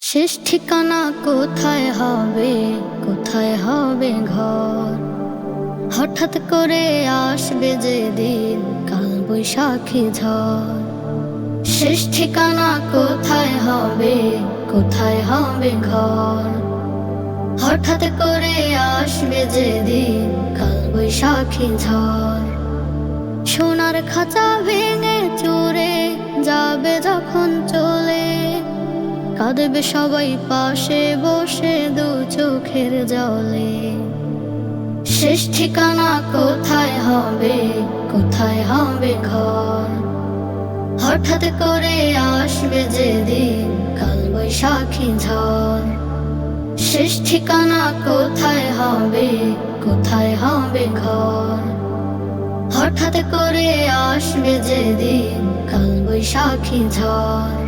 শেষ ঠিকানা কোথায় হবে? কোথায় হবে ঘর? হঠাৎ করে আসবে যে দিন, কাল বৈশাখী ঝড়। শেষ ঠিকানা কোথায় হবে? কোথায় হবে ঘর? হঠাৎ করে আসবে যে দিন, কাল বৈশাখী ঝড়। সোনার খাঁচা ভেঙে কাঁদবে সবাই পাশে বসে দু চোখের জলে। শেষ ঠিকানা কোথায় হবে? কোথায় হবে ঘর? হঠাৎ করে আসবে যে দিন কাল বৈশাখী ঝড়। শেষ ঠিকানা কোথায় হবে? কোথায় হবে ঘর? হঠাৎ করে আসবে যে দিন কাল বৈশাখী ঝড়।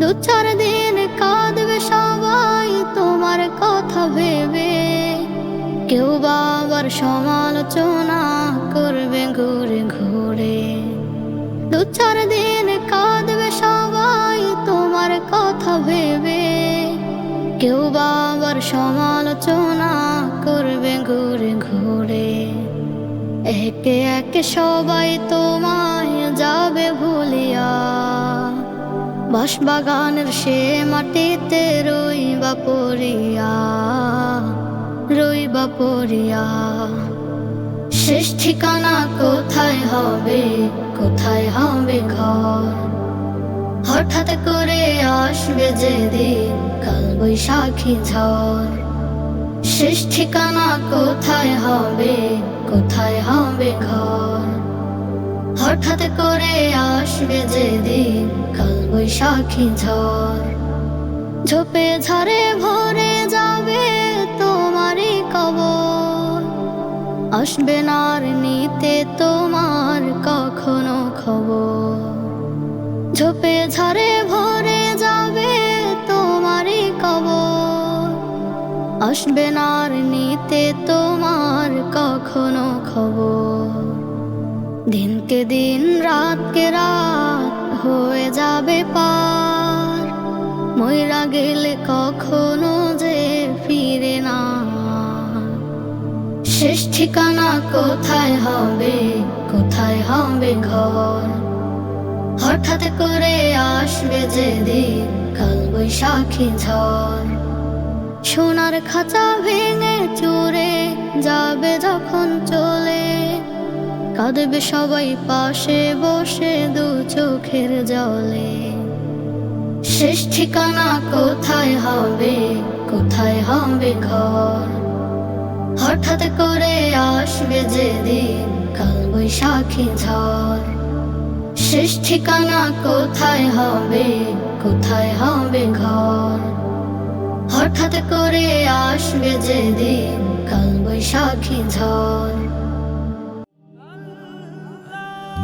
দু চার দিন কাঁদবে সবাই, তোমার কথা ভেবে। কেউ বাবার সমালোচনা করবে ঘুরে ঘুরে। দু চার দিন কাঁদবে সবাই, তোমার কথা ভেবে। কেউ বাবার সমালোচনা করবে ঘুরে ঘুরে। একে একে সবাই তোমায় যাবে ভুলিয়া। বাঁশবাগানের সে মাটিতে রইবা পড়িয়া রইবা পড়িয়া। শেষ ঠিকানা কোথায় হবে কোথায় হবে ঘর? হঠাৎ করে আসবে যে দিন কাল বৈশাখী ঝড়। শেষ ঠিকানা কোথায় হবে কোথায় হবে ঘর? হঠাৎ করে আসবে যে দিন কাল বৈশাখী ঝড়। ঝোপে ঝরে ভরে যাবে তোমারই কবর। আসবে না নিতে তোমার কখনো খবর। ঝোপে ঝরে ভরে যাবে তোমারই কবর। আসবে না নিতে তোমার কখনো খবর। দিনকে দিন, রাতকে রাত হয়ে যাবে পার। ময়রা গেলে কখনো যে ফিরে না। শেষ ঠিকানা কোথায় হবে? কোথায় হবে ঘর? হঠাৎ করে আসবে যে দিন কাল বৈশাখী ঝড়। সোনার খাঁচা ভেঙে চুরে যাবে যখন চলে কাঁদবে সবাই পাশে বসে দু চোখের জলে। শেষ ঠিকানা কোথায় হবে? কোথায় হবে ঘর? হঠাৎ করে আসবে যে দিন কাল বৈশাখী ঝড়। শেষ ঠিকানা কোথায় হবে? কোথায় হবে ঘর? হঠাৎ করে আসবে যে দিন কাল বৈশাখী ঝড়।